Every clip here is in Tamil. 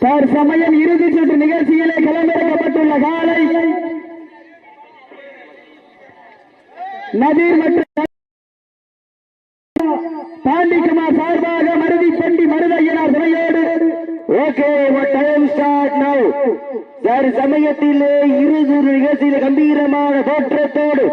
தற்சமயம் இறுதி சுற்று நிகழ்ச்சியிலே களமிறக்கப்பட்டுள்ள காலை நதீர் மற்றும் பாண்டிக்குமார் சார்பாக மருதி பண்டி மருதையனார் துணையோடு. Okay time start now sir சமயத்திலே இருதூர் நிகழ்ச்சியில் கம்பீரமான தோற்றத்தோடு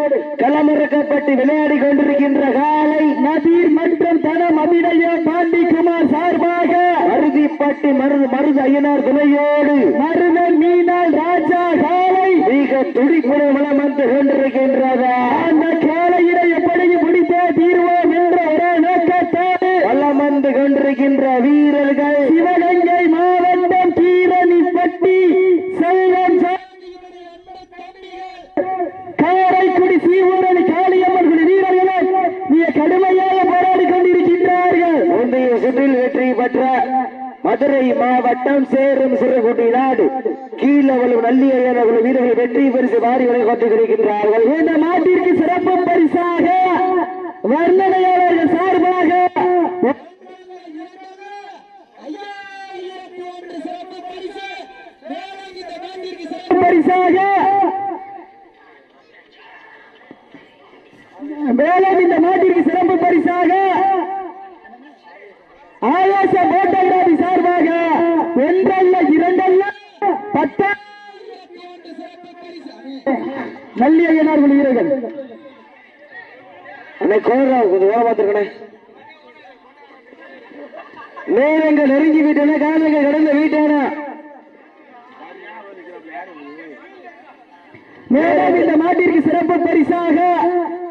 களமிறக்கப்பட்டு விளையாடி கொண்டிருக்கின்ற காலை நதீர் மற்றும் தனம் அபிநய பாண்டிக்குமார் சார்பாக மருதிப்பட்டி மருது மருது ஐயனார் துணையோடு மருதன் மீனால் ராஜா காலை மிக துடிப்புடன் வளம் வந்து கொண்டிருக்கின்றதா அந்த காலையினை எப்படியும் முடித்தே தீர்வோம் என்ற ஒரே நோக்கத்தோடு வளம் வந்து கொண்டிருக்கின்ற வீரர்கள் சிவகங்கை மாவட்டம் கீரணிப்பட்டி செல்வம் சா- காரைக்குடி சீவரணி காளியம்மன் குடி வீரர்களும் மிக கடுமையாக போராடி கொண்டிருக்கின்றார்கள் முந்தைய சுற்றில் வெற்றி பெற்ற மதுரை மாவட்டம் சேரும் சிறுகுடி நாடு கீழவளும் நல்லியன வீரர்கள் வெற்றி பரிசு வாரி இந்த நாட்டிற்கு சிறப்பு பரிசாக வர்ணனையாளர்கள் சார்பாக பரிசாக மேலும் இந்த நாட்டிற்கு சிறப்பு பரிசாக ஆயாச போட்டோகிராபி சார்பாக ஒன்றல்ல இரண்டல்ல பத்தாம் நல்லி ஐயனார்கள் வீரர்கள். அண்ணே கோரா கொஞ்சம் ஓரம் பார்த்துருக்கணே. நேரங்கள் நெருங்கி விட்டன காலங்கள் கடந்த வீட்டானா. மேலும் இந்த மாட்டிற்கு சிறப்பு பரிசாக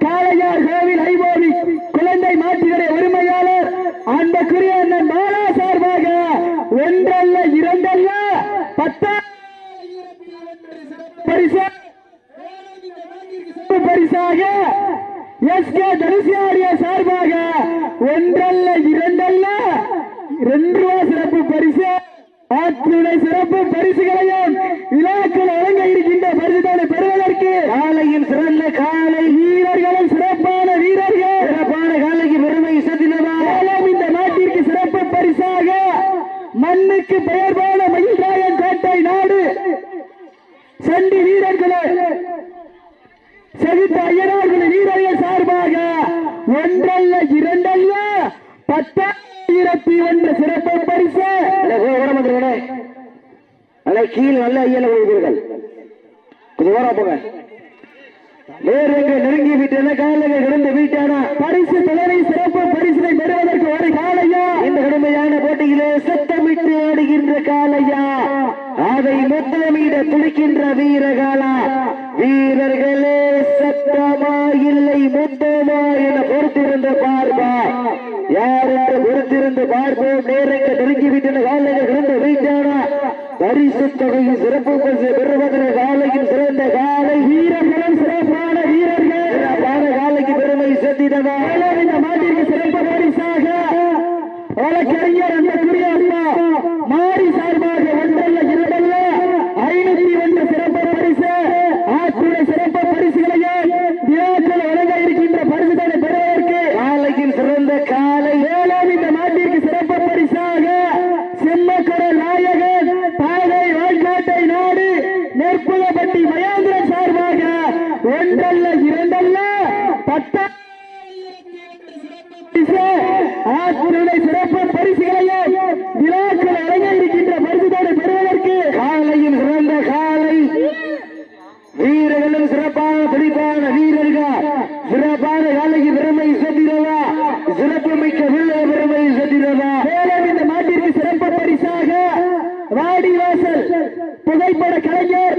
காளையார் கோவில் ஐபோவி குழந்தை மாட்டுகளை உரிமையாளர் அன்புக்குரிய அண்ணன் மாலா சார்பாக ஒன்றல்ல இரண்டல்ல பத்தா சார்பாக எஸ் கே தனுசியாரிய சார்பாக ஒன்றல்ல இரண்டல்ல ரெண்டு ரூபா சிறப்பு பரிசு ஆற்றுடை சிறப்பு பரிசுகளையும் விழாக்கள் வழங்க இருக்கின்ற பரிசுகளை பெறுவதற்கு காலையில் சிறந்த காலை வீரர்களும் சிறப்பான வீரர்கள். சிறப்பான காலைக்கு பெருமை மேலும் இந்த நாட்டிற்கு சிறப்பு பரிசாக மண்ணுக்கு பெயர் போன மயில்ராயன் கோட்டை நாடு. சண்டி வீரர்களே செகுத்த ஐயனார்கள் வீரர்கள் சார்பாக ஒன்றல்ல இரண்டல்ல பத்தாயிரத்தி ஒன்று சிறப்பு பரிசு. அல்ல கீழ் நல்ல ஐயன வீரர்கள் கொஞ்சம் ஓரா போங்க. நேரங்கள் நெருங்கி விட்டன காலங்கள் கடந்து வீட்டானா. பரிசு தலைமை சிறப்பு பரிசினை பெறுவதற்கு ஒரு காலையா? இந்த கடுமையான போட்டியிலே சத்தமிட்டு ஆடுகின்ற காலையா? அதை முத்தமிட துடிக்கின்ற வீரகாலா வீரர்களே சத்தமா இல்லை முத்தமா என பொறுத்திருந்து பார்ப்பா. யார் என்று பொறுத்திருந்து பார்ப்போம். நேரங்க நெருங்கிவிட்டன காலங்கள் கடந்து வீட்டானா பரிசு தொகையின் சிறப்பு பரிசு பெறுவதற்கு காலையில் சிறந்த காலை வீரர்களும் சிறப்பான வீரர்கள். சிறப்பான காலைக்கு பெருமை சேர்த்திடவா இந்த மாட்டிற்கு சிறப்பு பரிசாக வழக்கறிஞர் அன்புக்குரிய அண்ணா மாறி சார்பாக ஒன்றல்ல இரண்டல்ல ஐநூத்தி ஒன்று சிறப்பு பரிசு ஆற்றுடை சிறப்பு பரிசுகளையும் விழாக்கள் வழங்க இருக்கின்ற பரிசுகளை பெறுவதற்கு காலையில் சிறந்த காலை மேலும் இந்த நாட்டிற்கு சிறப்பு பரிசாக செம்மக்குரல் நாயகன் பாதை வாழ்நாட்டை நாடு நெற்புகப்பட்டி மகேந்திரன் சார்பாக ஒன்றல்ல இரண்டல்ல பத்தா ஆசிரியரை சிறப்பு பரிசுகளையும் விழாக்கள் அடங்க இருக்கின்ற பரிசுகளை பெறுவதற்கு காலையில் சிறந்த காலை. வீரர்களும் சிறப்பான துடிப்பான வீரர்கள். சிறப்பான காலைக்கு பெருமை செத்திரவா சிறப்பு மிக்க வில்லை பெருமை செத்திரவா மேலும் இந்த நாட்டிற்கு சிறப்பு பரிசாக வாடிவாசல் புகைப்பட கலைஞர்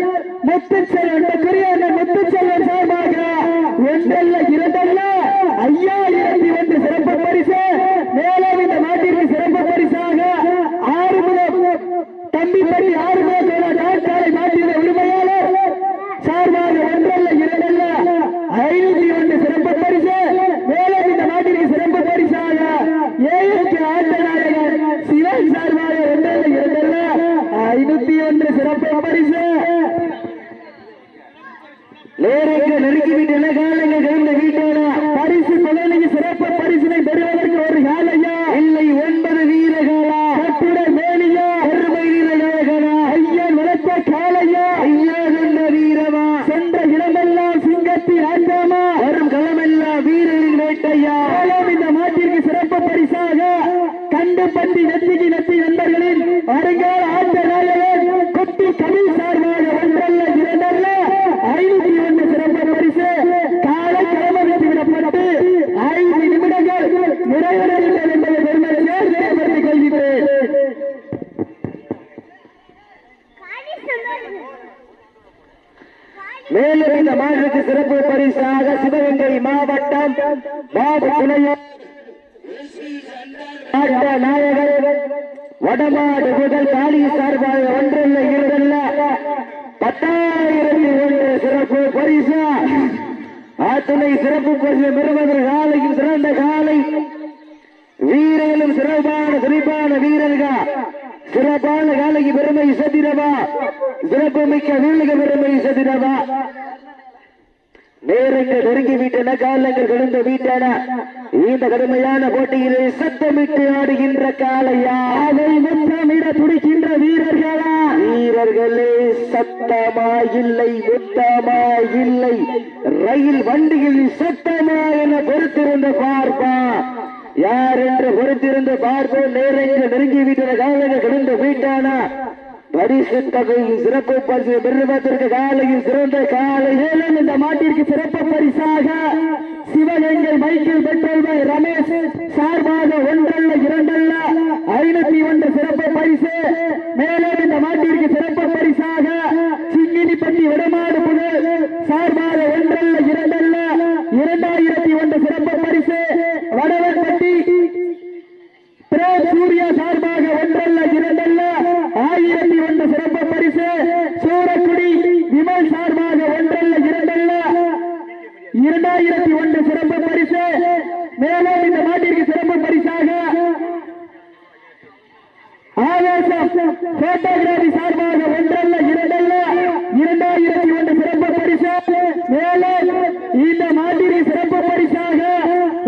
முத்துச்செல்வன் அன்புக்குரிய முத்துச்செல்வன் சார்பாக ஒன்றல்ல இரண்டல்ல ஐயாயிரத்தி பரிசு. மேலும் இந்த நாட்டிற்கு சிறப்பு பரிசாக ஆறு முதல் தம்பி ஆறுமுகம் ஆறு நாட்டின் உரிமையாளர் சார்பாக ஒன்றல்ல இரண்டல்ல ஐநூத்தி ஒன்று சிறப்பு பரிசு மேலும் இந்த நாட்டிற்கு சிறப்பு பரிசாக ஏழுக்கு ஆட்ட நாயகர் சிவன் சார்பாக ஒன்றல்ல இரண்டல்ல ஐநூத்தி ஒன்று சிறப்பு பரிசு நேரங்கள் நெருங்கிவிட்டன காலங்கள் கடந்த வீட்டான பரிசு தொழிலுக்கு சிறப்பு பரிசினை பெறுவதற்கு ஒரு காலையா இல்லை ஒன்பது வீரர்களா கட்டுரை மேலியா பெருமை வீரர்களா மேலும் இந்த மாநிலத்து சிறப்பு சிவகங்கை மாவட்டம் பாபு துணையோர் நாயகர் வடமாடு முதல் காளி சார்பாக ஒன்றல்ல இரண்டல்ல பத்தாயிரத்தி ஒன்று சிறப்பு பரிசா. ஆத்துணை சிறப்பு பரிசு பெறுவதற்கு காலையும் சிறந்த காலை. வீரர்களும் சிறப்பான சிறப்பான வீரர்கள். சிறப்பான காலைக்கு பெருமை சதிரவா சிறப்பு மிக்க வீரக பெருமை சதிரவா நேரங்கள் நெருங்கி விட்டன காலங்கள் கடந்து விட்டன. இந்த கடுமையான போட்டியிலே சத்தமிட்டு ஆடுகின்ற காலையா அதை முத்தமிட துடிக்கின்ற வீரர்களா? வீரர்களே சத்தமா இல்லை முத்தமா இல்லை. ரயில் வண்டியில் சத்தமா என பொறுத்திருந்த பார்ப்பா. யார் என்று பொறுத்திருந்து பார்ப்போம். நேரங்கள் நெருங்கி விட்டன காலங்கள் கடந்து விட்டன. பரிசு தொகையில் சிறப்பு பரிசு பெறுவதற்கு காலையில் சிறந்த காலை மேலும் இந்த மாட்டிற்கு சிறப்பு பரிசாக சிவகங்கை மைக்கேல் பெற்றோர் ரமேஷ் சார்பாக ஒன்றல்ல இரண்டல்ல ஐநூத்தி ஒன்று சிறப்பு பரிசு. மேலும் இந்த மாட்டிற்கு சிறப்பு பரிசாக சிங்கினிப்பட்டி வடமாடு புகழ் சார்பாக ஒன்றல்ல இரண்டல்ல இரண்டாயிரத்தி ஒன்று சிறப்பு பரிசு வடவன்பட்டி பிரேம் சூர்யா சார்பாக ஒன்றல்ல இரண்டல்ல ஆயிரத்தி ஒன்று சிறப்பு பரிசு சூரக்குடி விமல் சார்பாக ஒன்றல்ல இரண்டல்ல இரண்டாயிரத்தி ஒன்று சிறப்பு பரிசு மேலும் இந்த நாட்டிற்கு சிறப்பு பரிசாக ஆவேசம் போட்டோகிராபி சார்பாக ஒன்றல்ல இரண்டல்ல இரண்டாயிரத்தி ஒன்று சிறப்பு பரிசு மேலும் இந்த நாட்டிற்கு சிறப்பு பரிசாக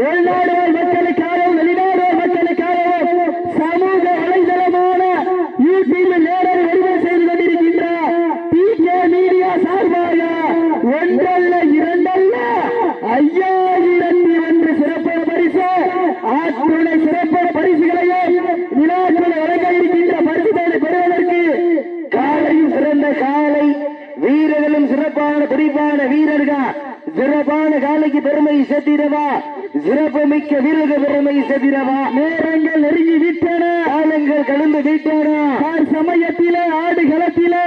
உள்நாடு வாழ் மக்களுக்காகவும் வெளிநாடு வாழ் மக்களுக்காகவும் சமூக வலைதளமான யூடியூபில் நேரடி வருகை செய்து கொண்டிருக்கின்ற பி கே மீடியா சார்பாக ஒன்றல்ல இரண்டல்ல ஐயாயிரத்தி ஒன்று சிறப்பு பரிசு ஆற்றுணை சிறப்பு பரிசுகளையும் விழாக்களை வழங்க இருக்கின்ற பரிசுகளை பெறுவதற்கு காலையும் சிறந்த காலை வீரர்களும் சிறப்பான துடிப்பான வீரர்கள் சிறப்பான காலைக்கு பெருமை செத்திரவா மிக்க வீரக பெருமை செத்திரவா நேரங்கள் நெருங்கி விட்டன. காலங்கள் கலந்து விட்டன. சமயத்திலே ஆடு களத்திலே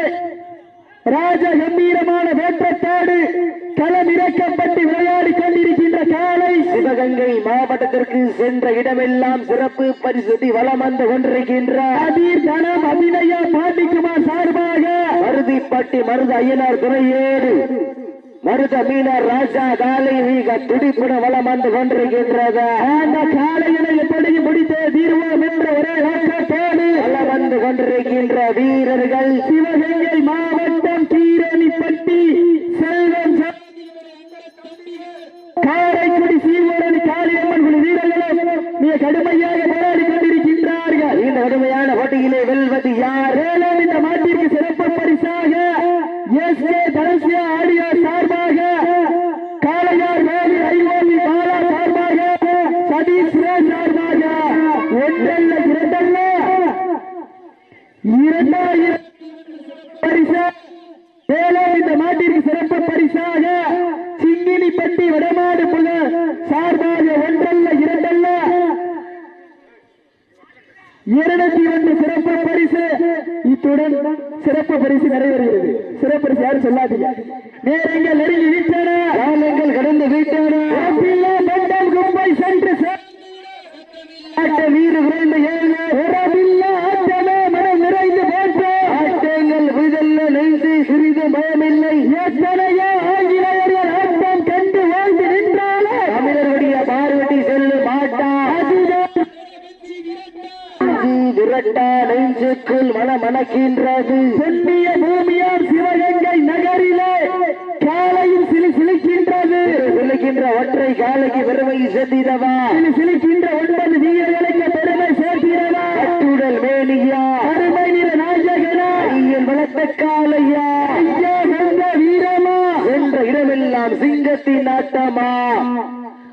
ராஜ கம்பீரமான வேற்றத்தாடு களம் இறக்கப்பட்டு விளையாடி கொண்டிருக்கின்ற காலை. சிவகங்கை மாவட்டத்திற்கு சென்ற இடமெல்லாம் சிறப்பு பரிசுத்தி வளம் வந்து கொண்டிருக்கின்ற அதீர் தனம் அபிநயா பாண்டிக்குமார் சார்பாக மருதிப்பட்டி மருத ஐயனார் துறையேடு மருத மீனார் ராஜா காலை மிக துடிப்புட வளம் வந்து கொண்டிருக்கின்றது. அந்த காலையினை எப்படியும் முடித்தே தீர்வோம் என்ற ஒரே நோக்கத்தோடு வளம் வந்து கொண்டிருக்கின்ற வீரர்கள். சிவகங்கை மாவட்டம் கீரணிப்பட்டி செல்வம் காரைக்குடி சீர்வரன் காளியம்மன் குழு வீரர்களும் மிக கடுமையாக போராடி கொண்டிருக்கின்றார்கள். இந்த கடுமையான போட்டியிலே வெல்வது யார்? இந்த மாட்டிற்கு சிறப்பு பரிசாக எஸ் கே தனசியா ஆடியோ சார்பாக காளையார் வேலி ஐஓபி பாலா சார்பாக சதீஷ் ரே சார்பாக ஒன்றல்ல இரண்டல்ல இரண்டாயிரம் பரிசு மேலும் இந்த மாட்டிற்கு சிறப்பு பரிசாக சிங்கினிப்பட்டி வடமாடு புகழ் சார்பாக ஒன்றல்ல இரண்டல்ல இருநூத்தி ஒன்று சிறப்பு பரிசு இத்துடன் சிறப்பு பரிசு நிறைவேறுகிறது சிறப்பு பரிசு யாரும் சொல்லாதீங்க நேரங்கள் நெருங்கி விட்டன காலங்கள் கடந்து விட்டன உறப்பில்லா பண்டம் கும்பை சென்று சே- ஆட்ட வீறு விரைந்து ஏழு உறவில்லா ஆட்டமே மனம் நிறைந்து போட்டு ஆட்டங்கள் விதல்ல நெஞ்சு சிறிது பயமில்லை எத்தனையோ ஆங்கிலேயர்கள் ஆட்டம் கண்டு வாழ்ந்து நின்றாலே தமிழர்களுடைய பார்வதி செல்லு மாட்டா அதுதான் விரட்டா நெஞ்சுக்குள் மனமணக்கின்றது சென்னிய பூமியார் சிவகங்கை நகரிலே காலையும் சிலி சிலிக்கின்றது சிலிக்கின்ற ஒற்றை காலைக்கு பெருமை சேர்த்திடவா சிலி சிலிக்கின்ற ஒன்பது வீரர்களுக்கு பெருமை சேர்த்திடவா கட்டுடல் மேனியா அருமை நிற நாயகனா ஐயன் வளர்த்த காலையா ஐயா வென்ற வீரமா என்ற சிங்கத்தின் ஆட்டமா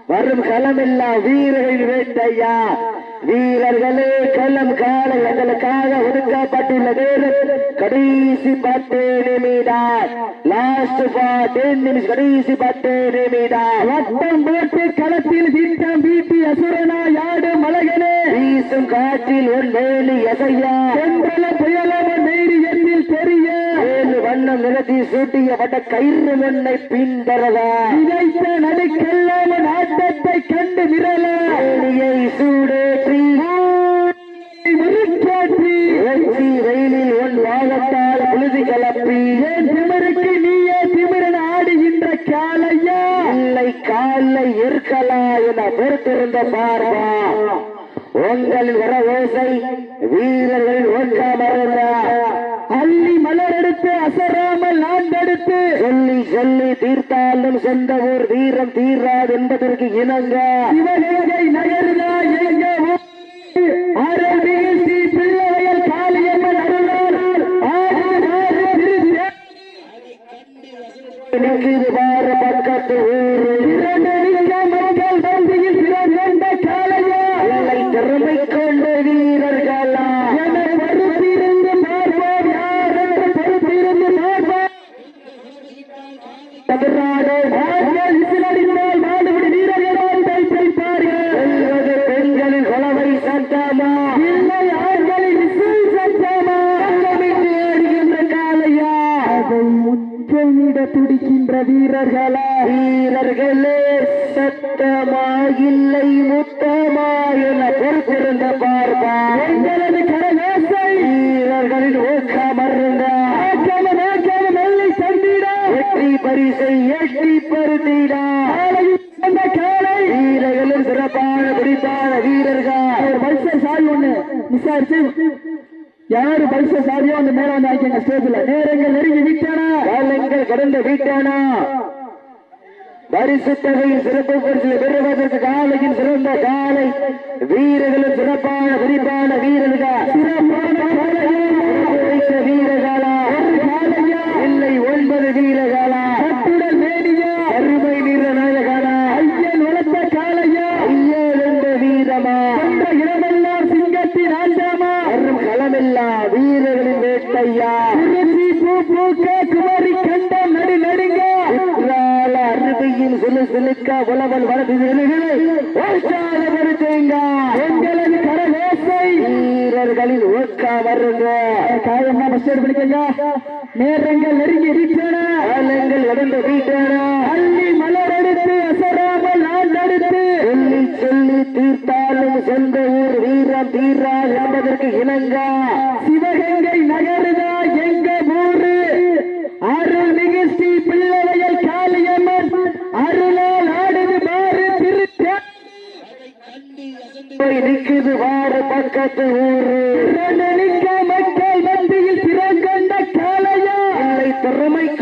வரும் களமெல்லாம் வீரர்கள் வேட்டையா? வீரர்களே களம் கால எங்களுக்காக ஒதுக்கப்பட்டுள்ள நேரம் கடைசி பத்து நிமிடம் லாஸ்ட் டென் நிமிஷம் கடைசி பத்து நிமிடம் வட்டம் போட்டு களத்தில் திட்டம் வீட்டி அசுரனா யாடு மலகனே வீசும் காற்றில் ஒரு வேலி எசையா? சென்றல புயலவன் தைரியத்தில் தெரிய. ஏழு வண்ணம் களத்தில் சூட்டியப்பட்ட கயிறு மண்ணை பின்தரதா இதைத்த நடுக்கெல்லாம் ஆட்டத்தை கண்டு விரல ஏணியை சூடேற்றி வெற்றி வெயிலில் உன் வாகத்தால் உழுதி கலப்பி. என் திமிருக்கு நீயே திமிரன் ஆடுகின்ற காலையா இல்லை காலை இருக்கலா என பொறுத்திருந்த பார்வா உங்களின் வர ஓசை வீரர்கள் ஓக்காமருந்தா அள்ளி மலர் எடுத்து அசராமல் ஆண்டெடுத்து சொல்லி சொல்லி தீர்த்தாலும் சொந்த ஊர் வீரம் தீராது என்பதற்கு இணங்க சிவகங்கை நகர்தான் எங்க ஊர்? வீரர்களா சத்தமா இல்லை முத்தமா என பொறுத்திருந்த பார்ப்பா. எங்களது கரவேசை வீரர்களின் ஊக்கமருந்த வெற்றி பரிசை எட்டி பருத்திடா. வீரர்களும் சிறப்பான பிடிப்பான வீரர்கள். பல்சர் சாரி ஒண்ணு. ஆயிடுச்சு யாரு பல்சர் சாரியோ அந்த மேல வந்து ஆக்கிங்க ஸ்டேஜ்ல நேரங்கள் நெருங்கி விட்டன. காலங்கள் கடந்த வீட்டானா. பரிசு சிறப்பு பரிசு பெறுவதற்கு காலையின் சிறந்த காலை. வீரர்களும் சிறப்பான குறிப்பான வீரர்கள் சிறப்பான காலையா வைத்த வீரர்களா ஒரு காலையா இல்லை ஒன்பது வீரர்களா கட்டுடல் மேனியா அருமை நிற நாயகனா ஐயன் வளர்த்த காலையா ஐயோ என்ற வீரமா சென்ற இடமெல்லாம் சிங்கத்தின் ஆண்டாமா வரும் களமெல்லாம் வீரர்களின் வேட்டையா குறிச்சி பூ பூக்க குமரி கண்டம் நடு நடுங்க குற்றால அருமையில் சிலு சிலுக்க உழவல் வரது உற்சாகப்படுத்துங்க எங்களது கரவேசை வீரர்களின் ஊக்கா வருங்க காயம்னா ஃபர்ஸ்ட் எய்ட் பண்ணிக்கங்க நேரங்கள் நெருங்கி விட்டன காலங்கள் கடந்த வீட்டானா அள்ளி மலர் எடுத்து அசராமல் நான் அடுத்து சொல்லி தீர்த்தாலும் சொந்த ஊர் வீரம் தீரா என்பதற்கு இணங்க. சிவகங்கை நகருதா? எங்க ஊரு? அருள்மிகு ஸ்ரீ பிள்ளைவயல் காளியம்மன். அருளால் ஆடுது மாறு திருத்தே. போய் நிக்குது வாரு பக்கத்து ஊரு.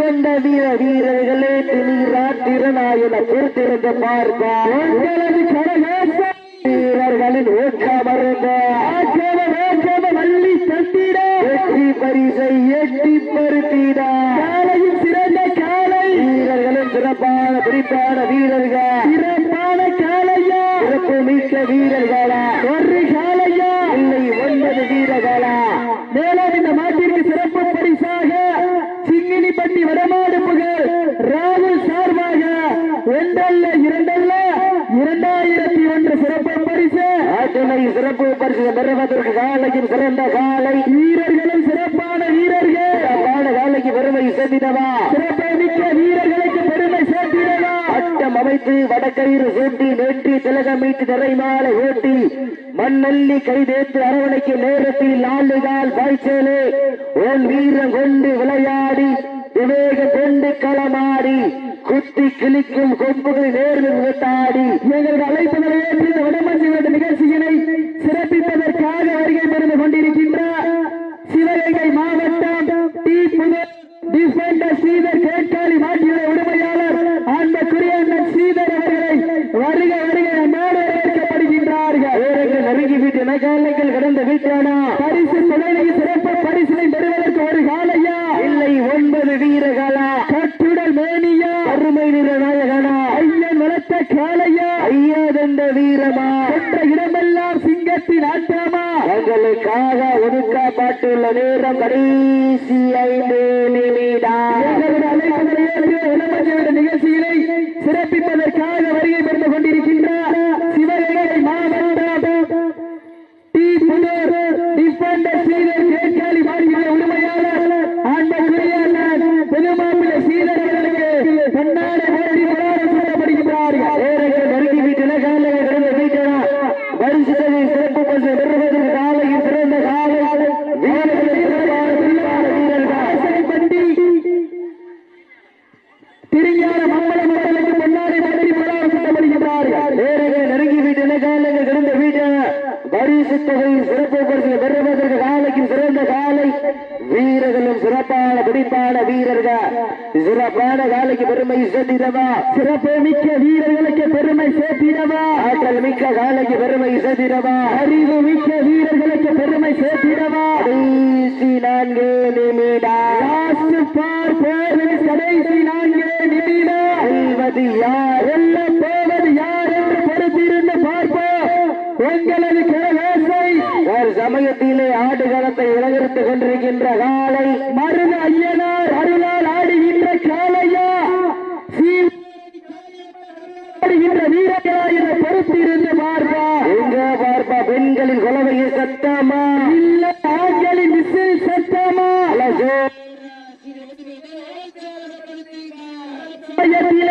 கொண்ட வீர வீரர்களே திணீரா திறனாயின பொறுத்திருந்த பார்ப்பா. உங்களது கரவேசம் வீரர்களின் ஊக்கமருந்த ஆக்கவ வேக்கவ வள்ளி தந்திட வெற்றி பரிசை எட்டி பருத்தினார் காளையின் சிறந்த காளை வீரர்களும் சிறப்பான பிடிப்பான வீரர்கள் சிறப்பான காளையா சிறப்பு மிக்க வீரர்களா ஒரு காளையா இல்லை ஒன்பது வீரர்களா மேலும் இந்த மாட்டிற்கு சிறப்பு பரிசாக சிங்கினிப்பட்டி வடமாடு புகழ் ராகுல் சார்பாக ஒன்றல்ல இரண்டல்ல இரண்டாயிரத்தி ஒன்று சிறப்பு பரிசு ஆட்டனை சிறப்பு பரிசு பெறுவதற்கு காலையின் சிறந்த காலை. வீரர்களும் சிறப்பான வீரர்கள். சிறப்பான காலைக்கு பெருமை சேர்த்திடவா? சிறப்பு மிக்க வீரர்களுக்கு பெருமை சேர்த்திடவா? பட்டம் அமைத்து வடக்கயிறு சூட்டி நெற்றி திலகமீட்டு நிறைமாலை ஓட்டி மண்ணல்லி கைதேத்து அரவணைக்கு நேரத்தில் நாளுகால் பாய்ச்சலே. உன் வீரம் கொண்டு விளையாடி விவேகம் கொண்டு களமாடி குத்தி கிழிக்கும் கொம்புகளை நேர்ந்து விட்டாடி எங்களது அழைப்புகளை ஏற்று வடமஞ்சி வேண்டு நிகழ்ச்சியினை சிறப்பிப்பதற்காக வருகை பெறுந்து கொண்டிருக்கின்ற சிவகங்கை மாவட்டம் டி புதர் டிஃபெண்டர் ஸ்ரீதர் கேட்காளி மாட்டியுடைய உரிமையாளர் அன்புக்குரிய அண்ணன் ஸ்ரீதர் அவர்களை வருக வருக நம்மோடு வரவேற்கப்படுகின்றார்கள் வேறெங்கு நெருங்கி விட்டு வீட்டானா பரிசு துணைநிதி சிறப்பு பரிசினை பெறுவதற்கு ஒரு காலையா? இல்லை ஒன்பது வீரர்களா கட்டுடல் மேனியா? அருமை நிற நாயகனா? ஐயன் வளர்த்த காளையா? ஐயாதந்த வீரமா? சென்ற இடமெல்லாம் சிங்கத்தின் ஆட்டாமா தங்களுக்காக ஒதுக்கப்பட்டுள்ள நேரம் கடைசி ஐந்து நிமிடம். எங்களது சேர்த்திடவா சிறப்பு மிக்க வீரர்களுக்கு பெருமை சேர்த்திடவா? ஆற்றல் மிக்க காலைக்கு பெருமை சேர்த்திடவா அறிவு மிக்க வீரர்களுக்கு பெருமை சேர்த்திடவா? கடைசி நான்கு நிமிடம் பார் போர்வில் கடைசி நான்கு நிமிடம் யார்? எல்ல போவது யார் என்று பொறுத்திருந்து பார்ப்போம். உங்களது கேசை ஒரு சமயத்திலே ஆட்டுக்கரத்தை இழந்திருத்துக் கொண்டிருக்கின்ற Thank you.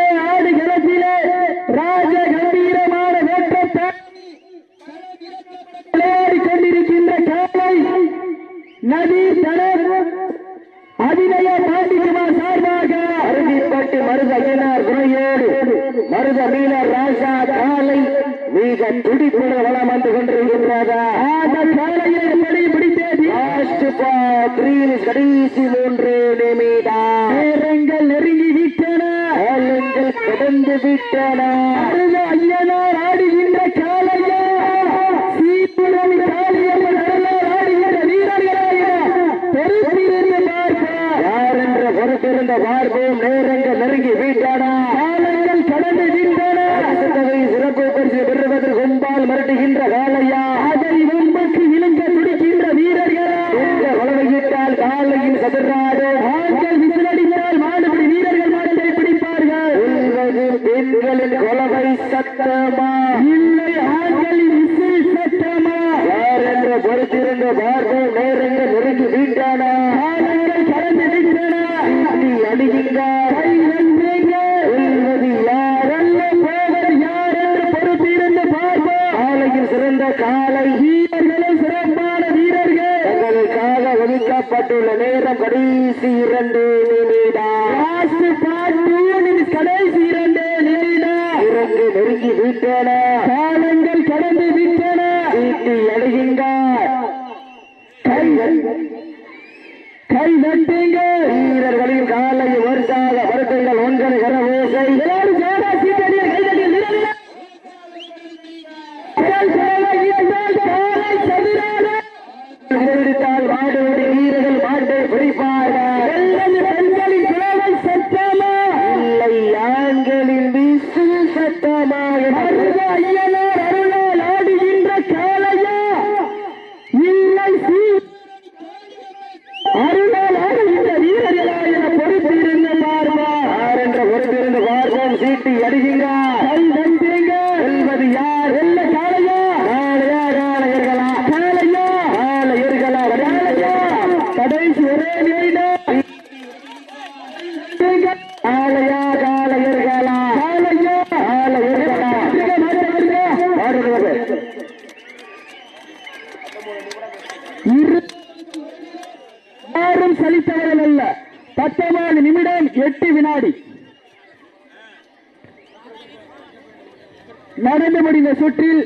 திரும்ப பார்ப்போம் நேரங்க நெருங்கி வீட்டாடா காலங்கள் கடந்து நின்றன சிறப்பு பரிசு பெறுவதற்கு முன்பால் மிரட்டுகின்ற கால எதிராக எதிர்த்தால் வாடுவது வீரர்கள் மாட்டை குறிப்பார் ஓடின சுற்றில்